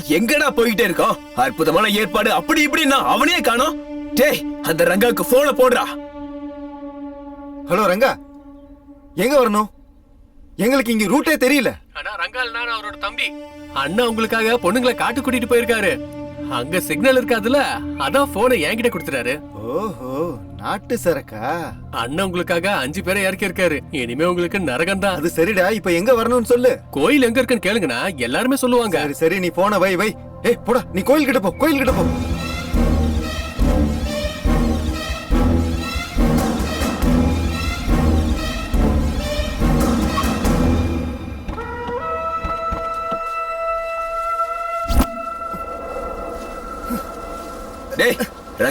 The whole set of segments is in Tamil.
எங்கடா போயிட்டே இருக்கோம் அற்புதமான ஏற்பாடு. அப்படி இப்படின்னா அவனே காணோம். டேய் அந்த ரங்காவுக்கு போனை போடுறா. ஹலோ ரங்கா. எங்க வரணும்? எங்களுக்கு இங்க ரூட்டே தெரியல. ஆனா ரங்கால் நான் அவரோட தம்பி. அண்ணா உங்களுக்காக பொண்ணுங்களை காட்டு கூட்டிட்டு போயிருக்காரு. அங்க சிக்னல் இருக்காதுல? அதான் போனை என்கிட்ட கொடுத்துறாரு ஓஹோ நாட்டு சரக்கா? அண்ணன் உங்களுக்காக அஞ்சு பேரை இறக்கி இருக்காரு. இனிமே உங்களுக்கு நரகம் தான் அது சரிடா இப்ப எங்க வரணும்னு சொல்லு. கோயில் எங்க இருக்குன்னு கேளுங்கண்ணா. எல்லாருமே சொல்லுவாங்க. சரி சரி நீ போன வை வை. ஏய் போடா நீ கோயில் கிட்ட போ கோயில் கிட்ட போ.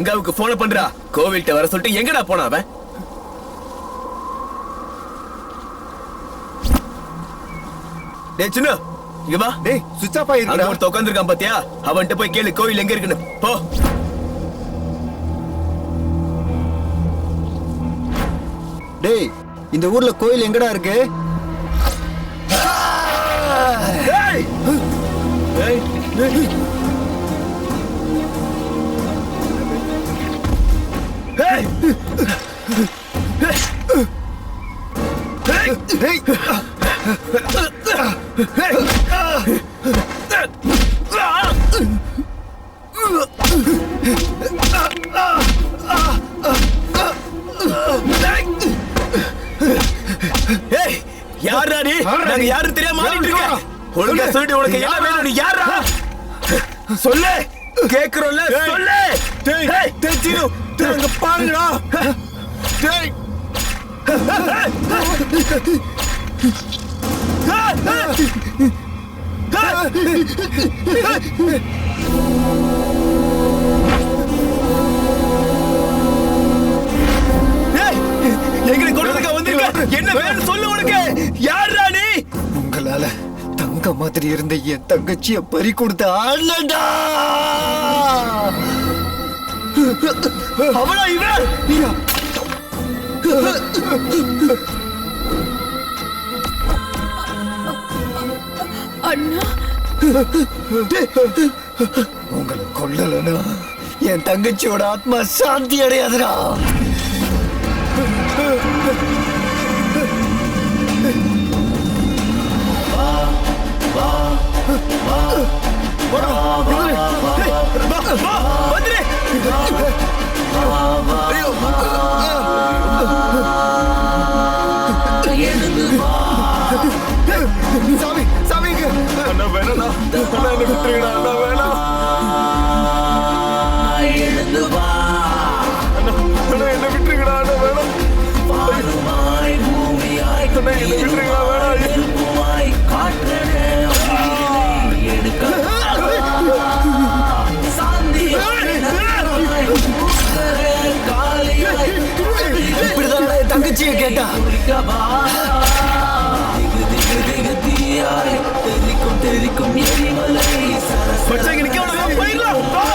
ரங்காவுக்கு போன பண்றா. கோவில்கிட்ட வர சொல்லிட்டு எங்கடா போனா அவன்? டேய் சின்ன இங்க வா. டேய் சுவிட்ச் ஆஃப் அங்க ஆயிருக்கா ஒருத்த உட்காந்துருக்கான் பாத்தியா? அவன்கிட்ட போய் கேளு கோவில் எங்க இருக்குன்னு. போ. டேய் இந்த ஊர்ல கோயில் எங்கடா இருக்கு? டேய் டேய் ஏய் யாரா நீ? நாங்க யாரும் தெரியாம ஆடிட்டு இருக்க ஒழுங்கா சொல்லிட்டு உனக்கு என்ன வேணும்? நீ யாரா சொல்லு. கேக்குறோம்ல சொல்லு. டேய் டேய் சீனு டேய் அங்க பாருடா டேய். எங்களை கொண்டதுக்கு வந்திருக்க. என்ன வேணும் சொல்லு உனக்கு. யாரா நீ? உங்களால தங்க மாதிரி இருந்த என் தங்கச்சிய பறி கொடுத்த அண்ணன்டா அவனா இவன் அண்ணா. உங்களை கொல்லலனா என் தங்கச்சியோட ஆத்மா சாந்தி அடையாதுடா. வந்துரு சாமி சாமிங்க அண்ணா வேணா அண்ணா என்ன அண்ணா என் தங்கச்சிய கேட்டா பச்சைங்க நிக்க விடாம போயிடலாம். வா.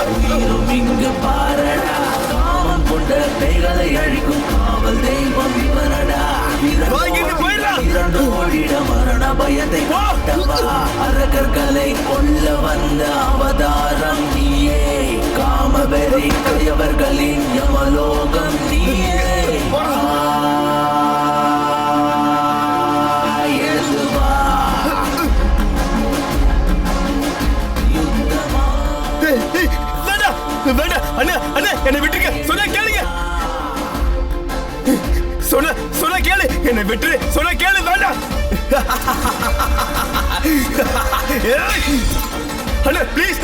வா, இங்கிருந்து போயிடலாம். அரக்கர்களை கொல்ல வந்த அவதாரம் நீயே காமவெறி கையவர்களின் யமலோகம் நீயே. என்னை விட்டுருங்க சொன்னா கேளுங்க. சொன்ன சொன்ன கேளு. என்னை விட்டுரு. சொன்ன கேளு வேண்டாம். அண்ணா ப்ளீஸ்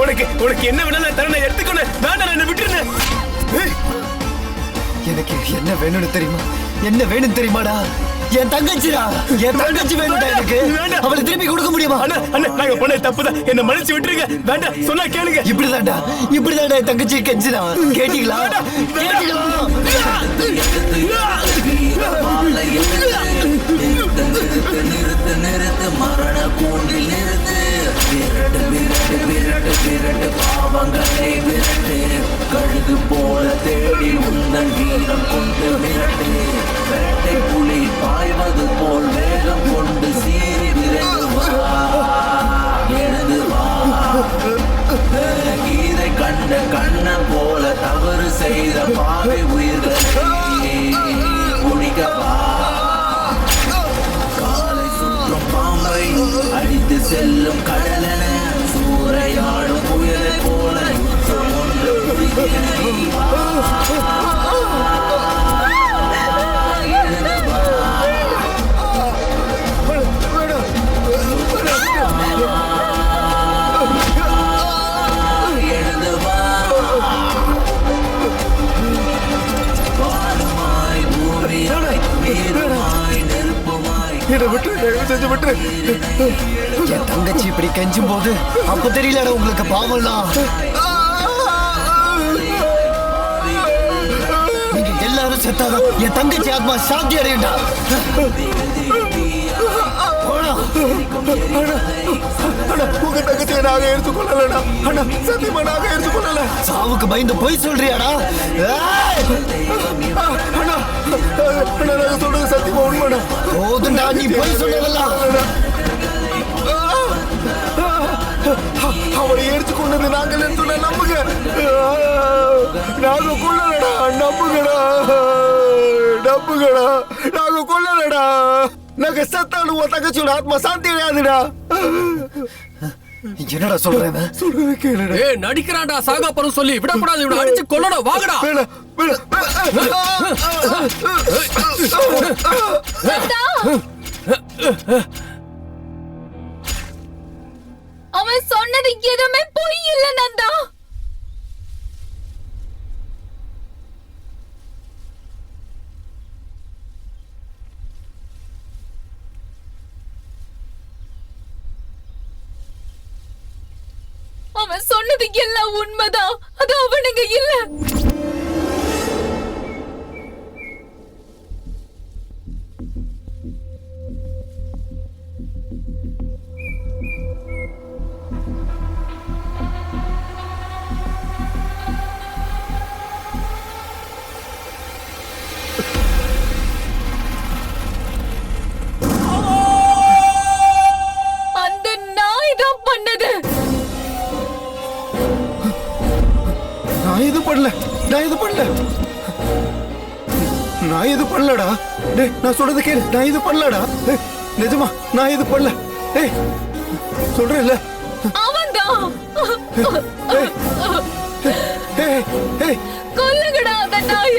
உனக்கு உனக்கு என்ன வேணாலும் நான் தரேன். நான் வேண்டாம் என்னை விட்டுருங்க எனக்கு என்ன வேணும்னு தெரியுமா? என்ன வேணும் தெரியுமாடா? என் தங்கச்சிடா என் தங்கச்சி வேணும்டா எனக்கு. வேண்டாம். அவளை திருப்பி கொடுக்க முடியுமா? அண்ணா அண்ணா நாங்க பண்ண தப்புதான் என்னை மன்னிச்சு விட்டுருங்க. வேண்டாம். சொன்னா கேளுங்க. இப்படிதான்டா. இப்படிதான்டா என் தங்கச்சி கெஞ்சினா கேட்டீங்களா? கேட்டீங்களா? நிறுத்து நிறுத்து நிறுத்து நிறுத்து மரண கூண்டில் நிறுத்து. விரட்டு விரட்டு விரட்டு விரட்டு. பாவங்களை விரட்டு. கழுகு போல தேடி உந்தன் வீரம் கொண்டு விரட்டு. வேட்டை புலி பாய்வது போல் வேகம் கொண்டு சீறி விரைந்து வா. எழுந்து வா. கீதை கண்ட கண்ணன் போல தவறு செய்த பாவை உயிர்களை குடிக்கவா காலை சுற்றும் பாம்பை அடித்து செல்லும் கடலை என்னை விட்டு தயவு செஞ்சு விட்டு. என் தங்கச்சி இப்படி கெஞ்சும் போது அப்ப தெரியலடா உங்களுக்கு பாவம்லாம். எல்லாரும் செத்தாதான் என் தங்கச்சி ஆத்மா சாந்தி அடையண்டா. உங்க தங்கச்சியை நாங்க எடுத்துக்கொள்ளலடா அண்ணா சத்தியமா நாங்க எடுத்துக்கொள்ளல சாவுக்கு பயந்து போய் சொல்றியாடா! அண்ணா அண்ணா நாங்க சொல்றது சத்தியமா உண்மைடா போதும்டா நீ போய் சொல்லலாம் அவளை எடுத்து கொண்டது நாங்கள் சொன்ன நம்புங்க நாங்க கொள்ளலடா நம்புங்கடா. நம்புங்கடா. நாங்க கொள்ளலடா நாங்க செத்தாலும் உன் தங்கச்சியோட ஆத்மா சாந்தி அடையாதுடா. என்னடா சொல்றேன் சொல்றது கேளுடா. ஏய் நடிக்கிறான்டா சாகா பரம் சொல்லி. விடக்கூடாது இவனை அடிச்சு கொல்லணும் வாங்கடா. வேணாம். அவன் எதுவுமே பொய் இல்ல நந்தா. அவன் சொன்னது எல்லாம் உண்மைதான். அது அவனுங்க இல்ல. பண்ணலடா. டேய் நான் சொல்றது கேளு. நான் இது பண்ணலடா. டேய் நிஜமா நான் இது பண்ணல. டேய் சொல்றேன்ல. அவன்தான் கொல்லுங்கடா அந்த நாய.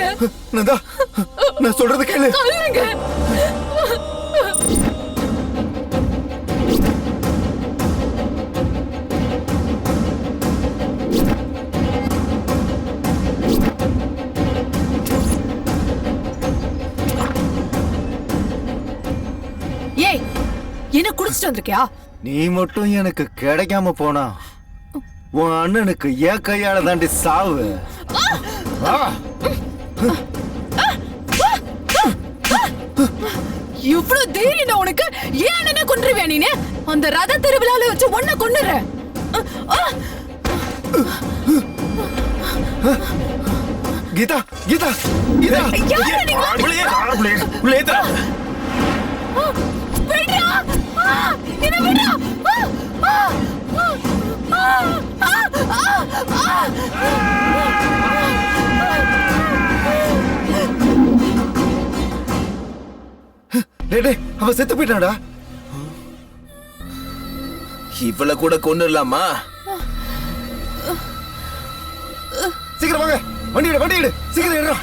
நான் சொல்றது கேளு. கொல்லுங்க. என்ன குடிச்சிட்டு வந்திருக்கியா? நீ மட்டும் எனக்கு கிடைக்காம போனா உன் அண்ணனுக்கு என் கையால தாண்டி சாவு. இவ்வளவு தைரியம் உனக்கு? ஏன் அண்ணனை கொன்றுவியா நீனு? அந்த ரத திருவிழால வச்சு ஒன்ன கொன்னுறேன் கீதா கீதா கீதா. அவன் செத்து போயிட்டான்டா. இவள கூட கொண்டுலாமா சீக்கிரம் வாங்க. வண்டி எடு வண்டி எடு. சீக்கிரம் எடுறா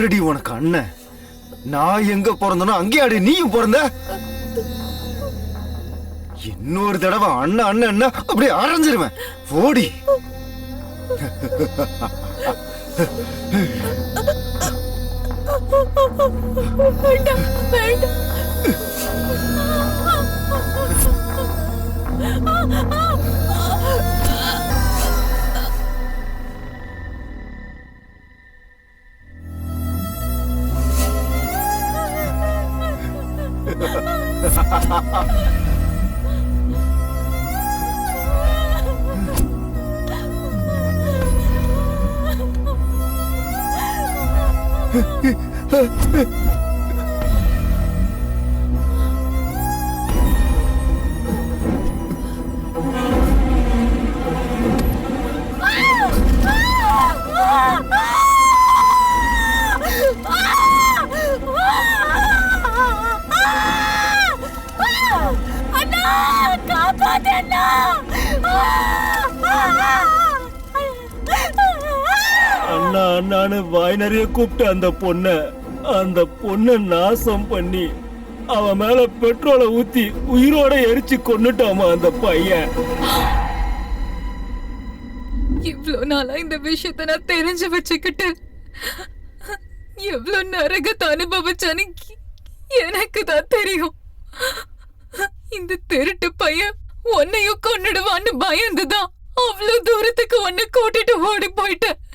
யாரடி உனக்கு அண்ணன்? நான் எங்க பிறந்தனோ அங்கே அடி நீயும் பிறந்த? இன்னொரு தடவை அண்ணன் அண்ணன் அண்ணா அப்படியே அரைஞ்சிருவேன். ஓடி. வேண்டாம் வேண்டாம். அண்ணா அண்ணா அண்ணான்னு வாய் நிறைய கூப்பிட்டு அந்த பொண்ண அந்த பொண்ண நாசம் பண்ணி அவன் மேல பெட்ரோலை ஊத்தி உயிரோட எரிச்சு கொன்னுட்டாமா அந்த பையன். இவ்வளவு நாளா இந்த விஷயத்த நான் தெரிஞ்சு வச்சுக்கிட்டு எவ்வளவு நரகத்தை அனுபவிச்சான்னு எனக்கு தான் தெரியும். இந்த திருட்டு பையன் உன்னையும் கொன்னுடுவான்னு பயந்துதான் அவ்வளவு தூரத்துக்கு உன்னை கூட்டிட்டு ஓடி போயிட்டேன்.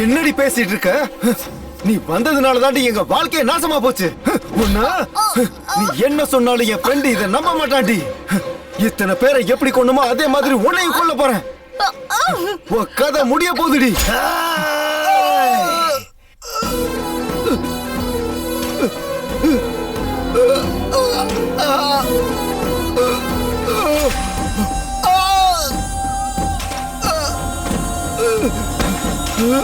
என்னடி பேசிட்டு இருக்க? நீ வந்ததுனால தாண்டி எங்க வாழ்க்கைய நாசமா போச்சு. உன்ன? நீ என்ன சொன்னாலும் என் ஃப்ரெண்டு இதை நம்ப மாட்டான்டி. இத்தனை பேரை எப்படி கொண்டுமோ அதே மாதிரி உன்னையும் கொல்ல போறேன். உன் கதை முடிய போகுதுடி. நிதா,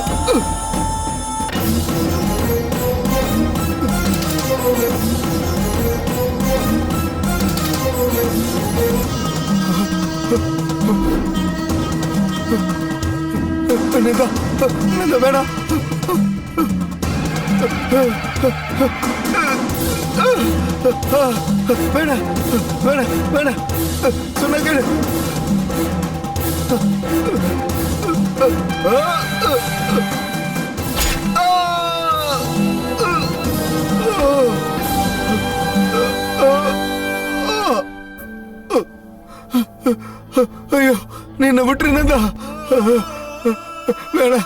நிதா, வேணாம். வேணாம் வேணாம் வேணாம். சொன்ன கேளு. ஐயோ நீ என்ன விட்டுருந்தா வேணா.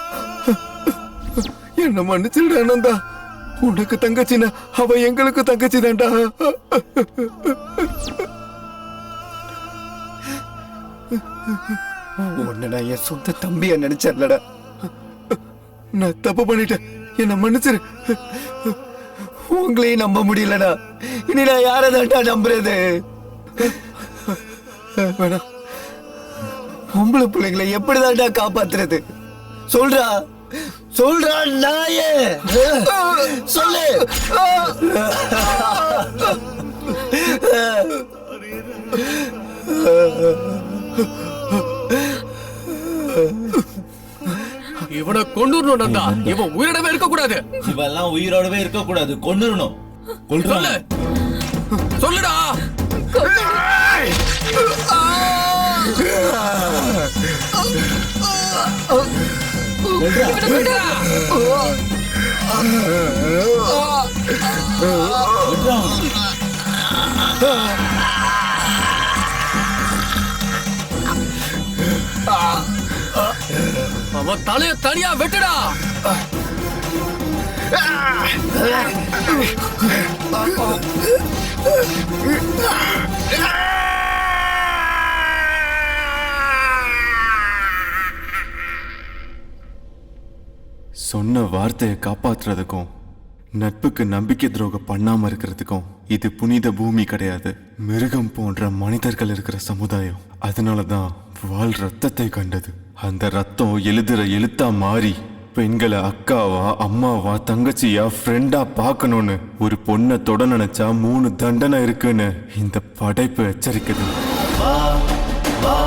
என்ன மன்னிச்சிருடா நந்தா உனக்கு தங்கச்சினா அவ எங்களுக்கு தங்கச்சி தான்டா உன்னை நான் என் சொந்த தம்பியா நினைச்சேன்லடா. நான் தப்பு பண்ணிட்டேன். என்ன மன்னிச்சிரு. உங்களையும் நம்ப முடியலடா. இனி நான் யாரை தான்டா நம்புறது? வேணாம் பொம்பளை பிள்ளைங்களை எப்படிதான்டா காப்பாத்துறது? சொல்றா. சொல்றா நாயே. சொல்லு. இவனை கொண்டு நந்தா. இவன் உயிரிடவே இருக்க கூடாது இவெல்லாம் உயிரோடவே இருக்க கூடாது கொன்னுடணும் சொல்லு. சொல்லுடா. அவன் தலைய தனியா வெட்டுடா. சொன்ன வார்த்தையை காப்பாத்துறதுக்கும் நட்புக்கு நம்பிக்கை துரோகம் பண்ணாம இருக்கிறதுக்கும் இது புனித பூமி கிடையாது. மிருகம் போன்ற மனிதர்கள் இருக்கிற சமுதாயம். அதனால தான் வால் ரத்தத்தை கண்டது அந்த ரத்தம் எழுதுற எழுத்தா மாறி பெண்களை அக்காவா அம்மாவா தங்கச்சியா ஃப்ரெண்டா பார்க்கணும்னு ஒரு பொண்ணை தொட நினைச்சா மூணு தண்டனை இருக்குன்னு இந்த படைப்பு எச்சரிக்குது வா வா